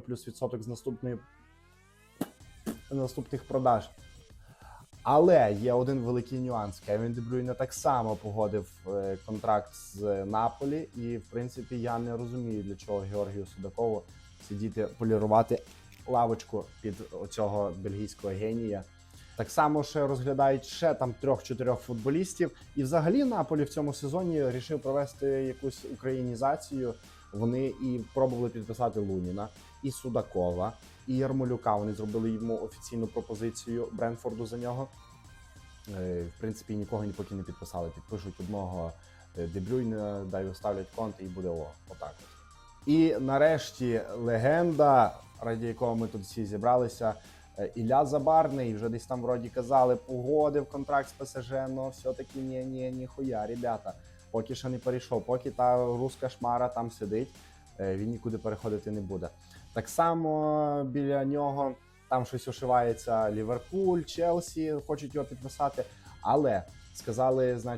плюс відсоток з наступної наступних продаж. Але є один великий нюанс. Кевін Дебрюйне так само погодив е, контракт з Наполі, і в принципі я не розумію, для чого Георгію Судакову сидіти полірувати лавочку під оцього бельгійського генія. Так само ще розглядають ще там трьох-чотирьох футболістів. І взагалі Наполі в цьому сезоні рішив провести якусь українізацію. Вони і пробували підписати Луніна, і Судакова, і Ярмолюка. Вони зробили йому офіційну пропозицію Бренфорду за нього. Е, В принципі, нікого ні поки не підписали. Підпишуть одного е, Дебрюйна, дай оставлять конти і буде о, отак. І нарешті легенда, раді якого ми тут всі зібралися. Е, Ілля Забарний вже десь там вроді казали, погодив контракт з ПСЖ, але все-таки ні, ні, ніхуя, ребята. Поки що не перейшов, поки та руська шмара там сидить, е, він нікуди переходити не буде. Так само біля нього там щось ошивається Ліверпуль, Челсі, хочуть його підписати. Але сказали, значить.